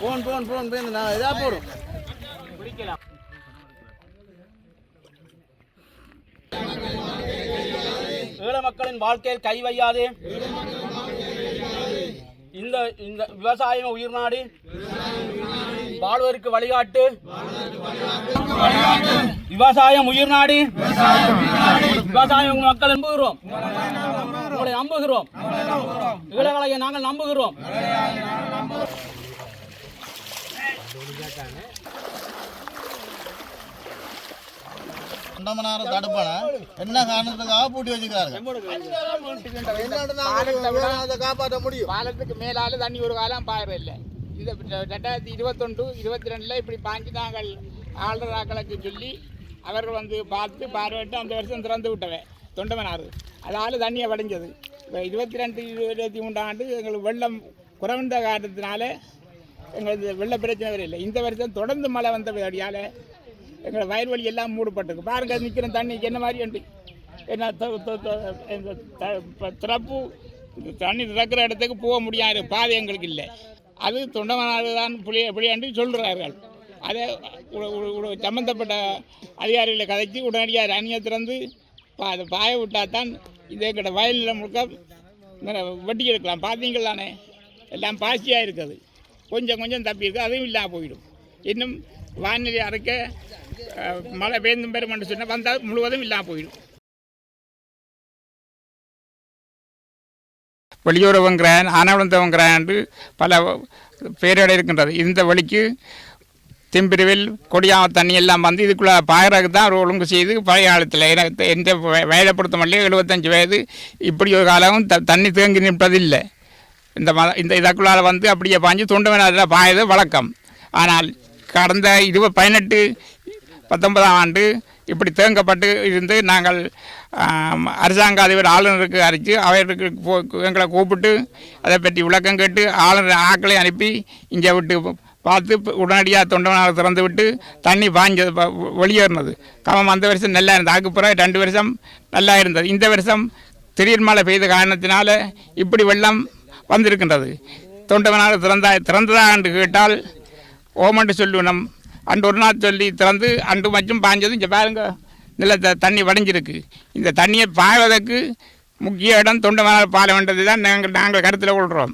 Phone phone phone போய் நான் இதாக போடும் ஈழ மக்களின் வாழ்க்கையில் கை வையாது. இந்த இந்த விவசாயம் உயிர் நாடி. வாழ்வதற்கு வழிகாட்டு. விவசாயம் உயிர் நாடி. விவசாயம் மக்கள் நம்புகிறோம். உங்களை நம்புகிறோம். ஈழகலையை நாங்கள் நம்புகிறோம். தடுப்பான என்ன காரணத்துக்காக பூட்டி வச்சுக்கிறாங்க காப்பாற்ற முடியும் பாலத்துக்கு மேலால தண்ணி ஒரு காலம் பாயிரம் இல்லை. இது ரெண்டாயிரத்தி இருபத்தொன்று இருபத்தி ரெண்டில் இப்படி பாஞ்சு நாங்கள் ஆளுநராக்களுக்கு சொல்லி அவர்கள் வந்து பார்த்து பார்வையிட்டு அந்த வருஷம் திறந்து விட்டவை தொண்டமனாறு. அதால் தண்ணியை வடைஞ்சது. இப்போ இருபத்தி ரெண்டு இருபத்தி மூன்றாம் ஆண்டு எங்களுக்கு வெள்ளம் குறைந்த காரணத்தினால எங்களுக்கு வெள்ள பிரச்சனை வரையில் இந்த வருஷம் தொடர்ந்து மழை வந்தபடியால் எங்களை வயல்வெளி எல்லாம் மூடப்பட்டிருக்கு. பாருங்க நிற்கிற தண்ணிக்கு என்ன மாதிரி உண்டு என்ன த- திறப்பு தண்ணி திறக்கிற இடத்துக்கு போக முடியாது பாதை எங்களுக்கு இல்லை. அது தொண்டமனாறு தான் புளிய புளியாண்டு சொல்கிறார்கள் அதை சம்பந்தப்பட்ட அதிகாரிகளை கதைச்சி உடனடியாக அணியை திறந்து பா அதை பாய விட்டால் தான் கிட்ட வயலில் முழுக்க வெட்டி எடுக்கலாம். பார்த்தீங்களானே எல்லாம் பாசியாக இருக்குது. கொஞ்சம் கொஞ்சம் தப்பி இருக்குது அதுவும் இல்லாமல் போயிடும். இன்னும் வானிலை அரைக்க மழை பெய்ந்தும் பெருமென்று சொன்னால் வந்தால் முழுவதும் இல்லாமல் போயிடும். வெளியுறவுங்கிறான் ஆனவளந்தவங்கிறான் பல பேரோடு இருக்கின்றது. இந்த வழிக்கு திம்பிரிவில் கொடியாக தண்ணி எல்லாம் வந்து இதுக்குள்ளே பாயறதுக்கு தான் ஒழுங்கு செய்து பழைய காலத்தில். எனக்கு எந்த வய- வயதை பொறுத்த மட்டும் எழுபத்தஞ்சு வயது இப்படி ஒரு காலமும் த தண்ணி தேங்கி நிற்பதில்லை. இந்த ம இந்த இதற்குள்ளால் வந்து அப்படியே பாஞ்சு தொண்டவனாதில் பாயது வழக்கம். ஆனால் கடந்த இருபது பதினெட்டு பத்தொன்பதாம் ஆண்டு இப்படி தேங்கப்பட்டு இருந்து நாங்கள் அரசாங்க அதிபர் ஆளுநருக்கு அறிவித்து அவருக்கு போ- எங்களை கூப்பிட்டு அதை பற்றி விளக்கம் கேட்டு ஆளுநர் ஆக்களை அனுப்பி இங்கே விட்டு பார்த்து உடனடியாக தொண்டவனாக திறந்து விட்டு தண்ணி பாஞ்சது வெளியேறினது. கவம் அந்த வருஷம் நல்லா இருந்தது. அதுக்கு ரெண்டு வருஷம் நல்லா இருந்தது. இந்த வருஷம் திடீர் மழை பெய்த காரணத்தினால இப்படி வெள்ளம் வந்திருக்கின்றது. தொண்டவனாக திறந்தா திறந்ததா என்று கேட்டால் ஓமண்டு சொல்லுவனம் அன்று ஒரு நாள் சொல்லி திறந்து அன்று மச்சும் பாஞ்சது இங்கே பாருங்க நில த- தண்ணி வடைஞ்சிருக்கு. இந்த தண்ணியை பாய்வதற்கு முக்கிய இடம் தொண்டமனால் பால வேண்டது தான் நாங்கள் நாங்கள் கருத்தில் கொள்கிறோம்